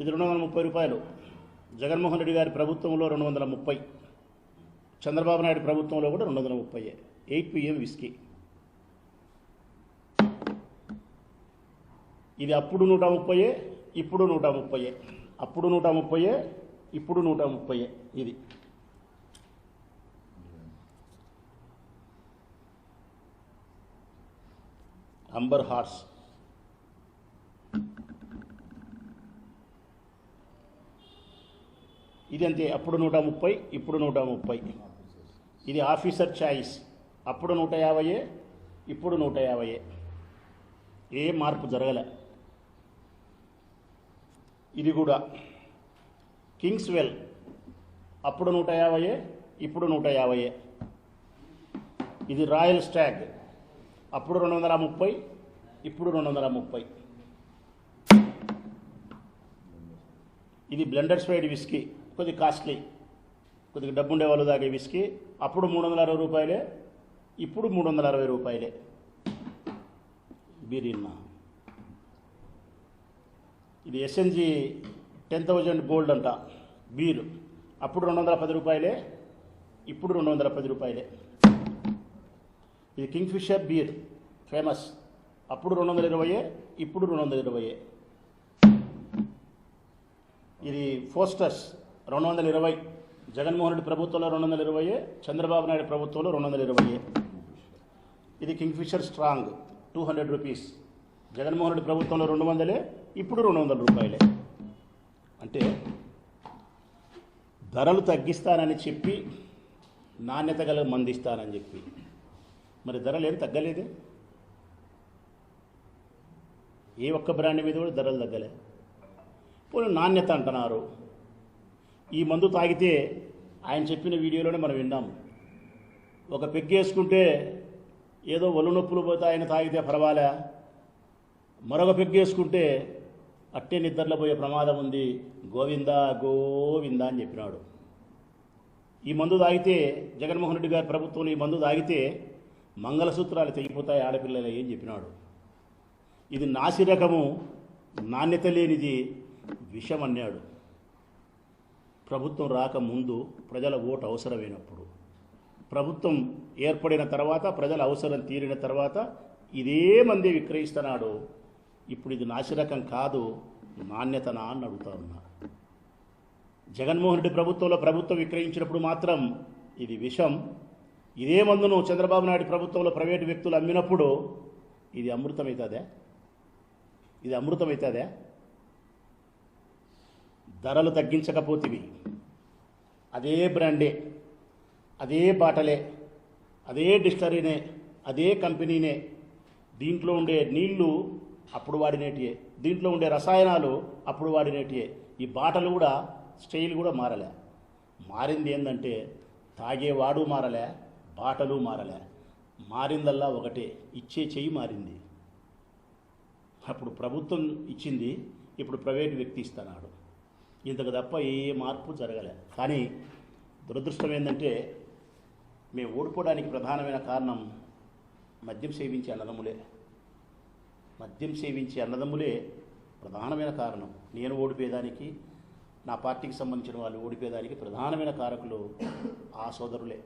ఇది రెండు వందల ముప్పై రూపాయలు. జగన్మోహన్ రెడ్డి గారి ప్రభుత్వంలో రెండు వందల ముప్పై చంద్రబాబు నాయుడు ప్రభుత్వంలో కూడా రెండు వందల ముప్పై ఎయిట్ పిఎం విస్కీ. ఇది అప్పుడు నూట ముప్పయే ఇప్పుడు నూట ముప్పయే అప్పుడు నూట ముప్పయే ఇప్పుడు నూట ముప్పయే ఇది. Amber Horse. ఇది అంతే అప్పుడు నూట ముప్పై ఇప్పుడు నూట ముప్పై. ఇది ఆఫీసర్ ఛాయిస్. అప్పుడు నూట యాభైయే ఇప్పుడు నూట యాభైయే ఏ. మార్పు జరగలే. ఇది కూడా కింగ్స్వెల్. అప్పుడు నూట యాభైయే ఇప్పుడు నూట యాభైయే ఇది రాయల్ స్టాగ్. అప్పుడు రెండు వందల ముప్పై ఇప్పుడు రెండు వందల ముప్పై. ఇది బ్లెండర్ స్పైడ్ విస్కీ. కొద్ది కాస్ట్లీ. కొద్దిగా డబ్బు ఉండే వాళ్ళు తాగే విస్కీ. అప్పుడు మూడు వందల అరవై రూపాయలే ఇప్పుడు మూడు వందల అరవై రూపాయలే బీరిన్నా ఇది ఎస్ఎన్జి టెన్ థౌజండ్ గోల్డ్ అంట బీరు. అప్పుడు రెండు వందల పది రూపాయలే ఇప్పుడు రెండు వందల పది రూపాయలే. ఇది కింగ్ ఫిషర్ బీర్ ఫేమస్. అప్పుడు రెండు వందల ఇరవయే ఇప్పుడు రెండు వందల ఇరవయే ఇది ఫోస్టర్స్. రెండు వందల ఇరవై జగన్మోహన్ రెడ్డి ప్రభుత్వంలో రెండు వందల ఇరవై చంద్రబాబు నాయుడు ప్రభుత్వంలో రెండు వందల ఇరవై ఇది Kingfisher strong two hundred rupees. Jaganmohan Reddy ప్రభుత్వంలో రెండు వందలే ఇప్పుడు రెండు వందల రూపాయలే. అంటే ధరలు తగ్గిస్తానని చెప్పి నాణ్యత గల మందిస్తానని చెప్పి. మరి ధరలు ఏం తగ్గలేదే? ఏ ఒక్క బ్రాండ్ మీద కూడా ధరలు తగ్గలే. పోనీ నాణ్యత అంటున్నారు. ఈ మందు తాగితే ఆయన చెప్పిన వీడియోలోనే మనం విన్నాం. ఒక పెగ్గేసుకుంటే ఏదో ఒళ్ళు నొప్పులు పోతే ఆయన తాగితే పర్వాలే. మరొక పెగ్గేసుకుంటే అట్టే నిద్రలో పోయే ప్రమాదం ఉంది. గోవింద గోవింద అని చెప్పినాడు. ఈ మందు తాగితే జగన్మోహన్ రెడ్డి గారి ప్రభుత్వంలో ఈ మందు తాగితే మంగళసూత్రాలు తెగిపోతాయి ఆడపిల్లలు ఏం చెప్పినాడు. ఇది నాసిరకము నాణ్యత లేనిది విషం అన్నాడు ప్రభుత్వం రాకముందు ప్రజల ఓటు అవసరమైనప్పుడు. ప్రభుత్వం ఏర్పడిన తర్వాత ప్రజల అవసరం తీరిన తర్వాత ఇదే మంది విక్రయిస్తున్నాడు. ఇప్పుడు ఇది నాసిరకం కాదు నాణ్యతనా అని అడుగుతా ఉన్నా. జగన్మోహన్ రెడ్డి ప్రభుత్వంలో ప్రభుత్వం విక్రయించినప్పుడు మాత్రం ఇది విషం. ఇదే మందును చంద్రబాబు నాయుడు ప్రభుత్వంలో ప్రైవేటు వ్యక్తులు అమ్మినప్పుడు ఇది అమృతమవుతుందే? ఇది అమృతమవుతుందే? ధరలు తగ్గించకపోతివి. అదే బ్రాండే అదే బాటలే అదే డిస్టరీనే అదే కంపెనీనే. దీంట్లో ఉండే నీళ్ళు అప్పుడు వాడినేటియే. దీంట్లో ఉండే రసాయనాలు అప్పుడు వాడినేటియే. ఈ బాటలు కూడా స్టైల్ కూడా మారలే. మారింది ఏంటంటే తాగేవాడు మారలే బాటలు మారలే. మారిందల్లా ఒకటే ఇచ్చే చెయ్యి మారింది. అప్పుడు ప్రభుత్వం ఇచ్చింది ఇప్పుడు ప్రైవేట్ వ్యక్తి ఇస్తున్నాడు ఇంతకు తప్ప ఏ మార్పు జరగలే. కానీ దురదృష్టం ఏంటంటే మేము ఓడిపోవడానికి ప్రధానమైన కారణం మద్యం సేవించే అన్నదమ్ములే. మద్యం సేవించే అన్నదమ్ములే ప్రధానమైన కారణం. నేను ఓడిపోయేదానికి నా పార్టీకి సంబంధించిన వాళ్ళు ఓడిపోయేదానికి ప్రధానమైన కారకులు ఆ సోదరులే.